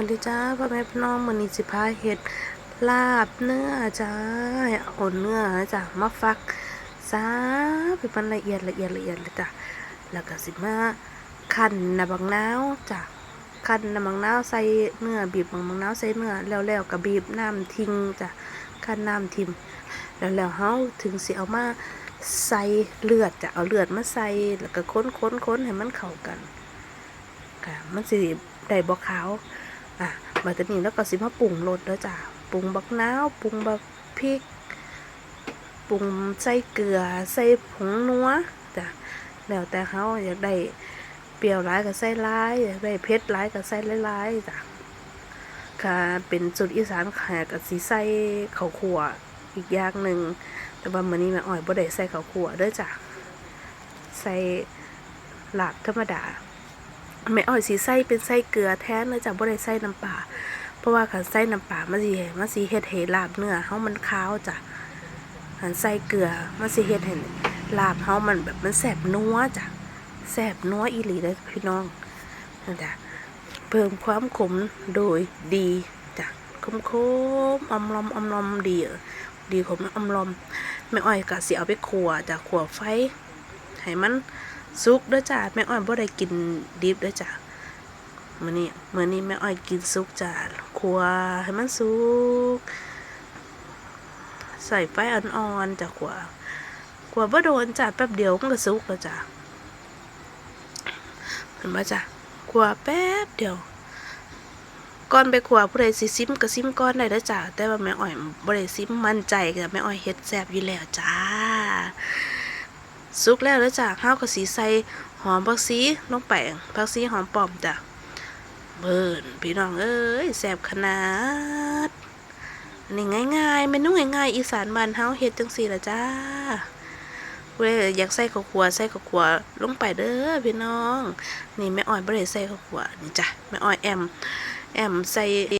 วัสดีจ้าพ่อแม่พี่น้องมื้อนี้สิพาเฮ็ดลาบเนื้อจ้าเอาเนื้อจ้ะมาฟักซาไปมันละเอียดละเอียดละเอียดเลยจ้ะแล้วก็สิมาคั่นน้ำบักนาวจ้ะคั่นน้ำบักนาวใส่เนื้อบีบน้ำบักนาวใส่เนื้อแล้วๆก็บีบน้ำทิ้งจ้ะคั่นน้ำทิ้งแล้วแล้วเฮาถึงสิเอามาใส่เลือดจ้ะเอาเลือดมาใส่แล้วก็ค้นๆๆให้มันเข้ากันค่ะมันสิได้บ่ขาว อะบัตรนี้แล้วก็สิมาปรุงรสแล้วจ้ะปรุงบักนาวปรุงบักพริกปรุงใส่เกลือใส่ผงนัวจ้ะแล้วแต่เขาอยากได้เปรี้ยวร้ายก็ใส่ร้ายอยากได้เผ็ดร้ายก็ใส่ร้ายจ้ะค่ะเป็นสูตรอีสานแขกกับสีใส่ข้าวคั่วอีกอย่างหนึ่งแต่ว่ามื้อนี้แม่อ้อยบ่ได้ใส่ข้าวคั่วเด้อจ้ะใส่หลาบธรรมดา แม่อ้อยสีใส่เป็นไส้เกลือแท้เนื่อจากบ่ได้ใส่น้ำปลาเพราะว่าคันใส่น้ำปลามันสิมันสิเฮ็ดให้ลาบเนื้อเฮามันคาวจ้ะคันใส่เกลือมันสิเฮ็ดให้ลาบเฮามันแบบมันแซ่บนัวจ้ะแซ่บนัวอีหลีเด้อพี่น้องจ้ะเพิ่มความขมโดยดีจ้ะขมคมอมลอมอมลอมดีดีขมอมลอมแม่อ้อยก็สิเอาไปขัวจ้ะขัวไฟให้มัน สุกด้อจ้าแม่อ้อยบ่ได้กินดิบด้อจ้ามื้อนี้มื้อนี้แม่อ้อยกินสุกจ้าคัวให้มันสุก ใส่ไฟอ่อนๆจ้ะคัวคัวบ่โดนจ้าแป๊บเดียวมันก็สุกแล้วจ้าเห็นบ่จ้าคัวแป๊บเดียวก่อนไปขัวผู้ใดสิซิมก็ซิมก่อนได้เด้อจ้าแต่ว่าแม่อ้อยบ่ได้ซิมมั่นใจกับแม่อ้อยเฮ็ดแซ่บอยู่แล้วจ้า สุกแล้วแล้วจ้ะข้าวกับสีใส่หอมผักชีลงไปผักชีหอมปอมจ้ะเบิ่นพี่น้องเอ้ยแซ่บขนาดนี่ง่ายๆเมนูง่ายๆอีสานบ้านเฮาเฮ็ดจังซี่ล่ะจ้าเว้ยอยากใส่ข้าวคั่วใส่ข้าวคั่วลงไปเด้อพี่น้อง นี่แม่อ้อยบ่ได้ใส่ข้าวคั่วนี่จ้ะแม่อ้อยแอมแอมใส่